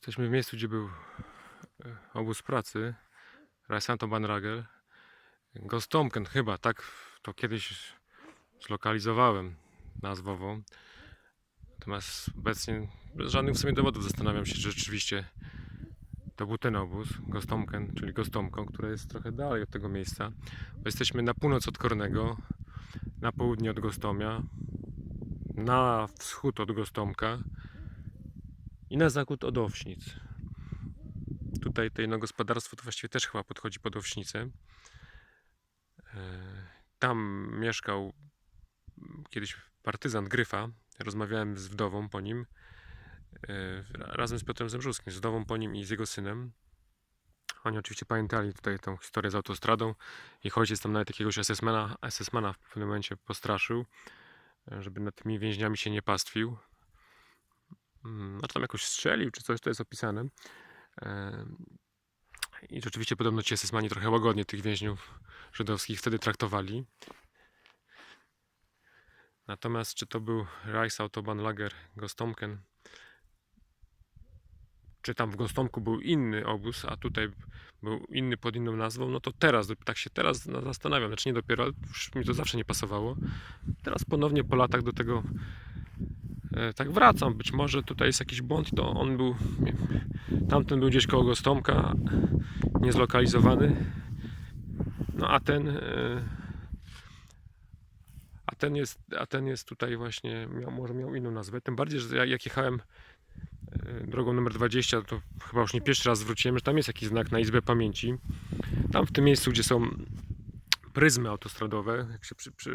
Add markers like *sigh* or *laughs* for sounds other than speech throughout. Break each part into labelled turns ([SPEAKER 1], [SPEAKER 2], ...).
[SPEAKER 1] Jesteśmy w miejscu, gdzie był e, obóz pracy. Rajsanto Banragel. Gostomken chyba, tak to kiedyś zlokalizowałem nazwowo. Natomiast obecnie bez żadnych w sumie dowodów zastanawiam się, czy rzeczywiście to był ten obóz, Gostomken, czyli Gostomko, które jest trochę dalej od tego miejsca. Bo jesteśmy na północ od Kornego, na południe od Gostomia, na wschód od Gostomka i na zachód od Owśnic. Tutaj to jedno gospodarstwo to właściwie też chyba podchodzi pod Owśnicę. E, Tam mieszkał kiedyś partyzant Gryfa. Rozmawiałem z wdową po nim. e, Razem z Piotrem Zemrzuskim, z wdową po nim i z jego synem. Oni oczywiście pamiętali tutaj tą historię z autostradą. Ich ojciec tam nawet jakiegoś SS-mana, SS-mana w pewnym momencie postraszył, e, żeby nad tymi więźniami się nie pastwił. Znaczy tam jakoś strzelił, czy coś, to jest opisane. I rzeczywiście podobno ci SS-mani trochę łagodnie tych więźniów żydowskich wtedy traktowali. Natomiast czy to był Reichsautobahnlager Gostomken, czy tam w Gostomku był inny obóz, a tutaj był inny pod inną nazwą, no to teraz, tak się teraz na- zastanawiam, znaczy nie dopiero, już mi to zawsze nie pasowało. Teraz ponownie po latach do tego tak wracam. Być może tutaj jest jakiś błąd, to on był, tamten był gdzieś koło Gostomka, niezlokalizowany, no a ten e, a ten jest, a ten jest tutaj właśnie, miał, może miał inną nazwę, tym bardziej, że ja- jak jechałem e, drogą numer 20, to chyba już nie pierwszy raz zwróciłem, że tam jest jakiś znak na Izbę Pamięci. Tam w tym miejscu, gdzie są pryzmy autostradowe, jak się przy, przy,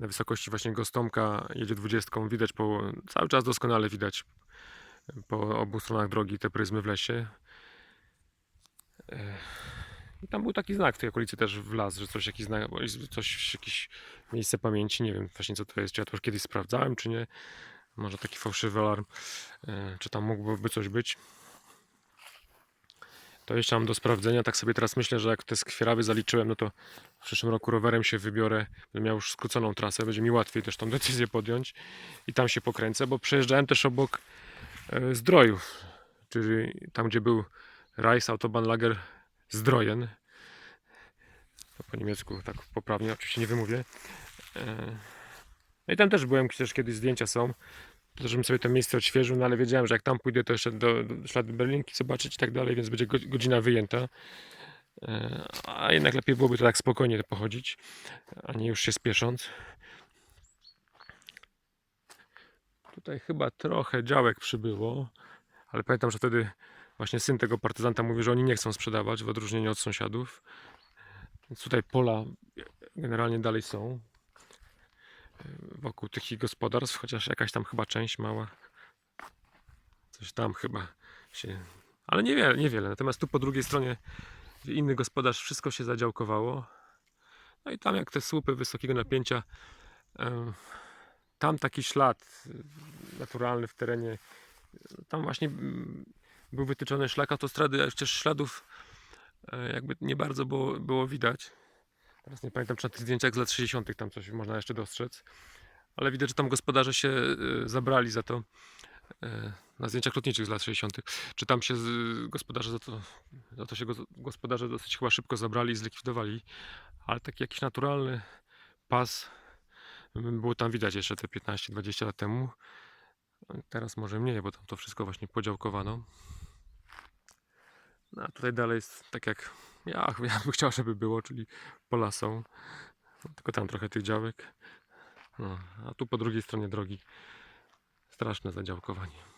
[SPEAKER 1] na wysokości właśnie Gostomka jedzie 20, widać po, cały czas doskonale widać po obu stronach drogi te pryzmy w lesie. I tam był taki znak w tej okolicy też w las, że coś jakiś znak, coś, jakieś miejsce pamięci, nie wiem właśnie co to jest, czy ja to już kiedyś sprawdzałem, czy nie. Może taki fałszywy alarm, e, czy tam mógłby coś być. To jeszcze mam do sprawdzenia, tak sobie teraz myślę, że jak te skwieраwy zaliczyłem, no to w przyszłym roku rowerem się wybiorę, będę miał już skróconą trasę, będzie mi łatwiej też tą decyzję podjąć i tam się pokręcę, bo przejeżdżałem też obok e, Zdrojów, czyli tam gdzie był Reichsautobahnlager Zdrojen. To po niemiecku tak poprawnie, oczywiście nie wymówię. E, No i tam też byłem, też kiedyś zdjęcia są. To żebym sobie to miejsce odświeżył, no ale wiedziałem, że jak tam pójdę, to jeszcze do, do ślady Berlinki zobaczyć i tak dalej, więc będzie go- godzina wyjęta. E, A jednak lepiej byłoby to tak spokojnie pochodzić, a nie już się spiesząc. Tutaj chyba trochę działek przybyło, ale pamiętam, że wtedy właśnie syn tego partyzanta mówił, że oni nie chcą sprzedawać w odróżnieniu od sąsiadów. Więc tutaj pola generalnie dalej są wokół tych gospodarstw, chociaż jakaś tam chyba część mała. Coś tam chyba się. Ale niewiele, niewiele. Natomiast tu po drugiej stronie inny gospodarz wszystko się zadziałkowało. No i tam jak te słupy wysokiego napięcia, tam taki ślad naturalny w terenie, tam właśnie mm, był wytyczony szlak autostrady, a jeszcze śladów e, jakby nie bardzo było, było widać. Teraz nie pamiętam, czy na tych zdjęciach z lat 60. tam coś można jeszcze dostrzec. Ale widać, że tam gospodarze się y, zabrali za to. y, Na zdjęciach lotniczych z lat 60. Czy tam się gospodarze za to, za to się go- gospodarze dosyć chyba szybko zabrali i zlikwidowali. Ale taki jakiś naturalny pas było tam widać jeszcze te 15-20 lat temu. Teraz może mniej, bo tam to wszystko właśnie podziałkowano. No, a tutaj dalej jest tak jak ja, *laughs* ja bym chciał, żeby było, czyli pola są. Tylko tam trochę tych działek. No, a tu po drugiej stronie drogi straszne zadziałkowanie.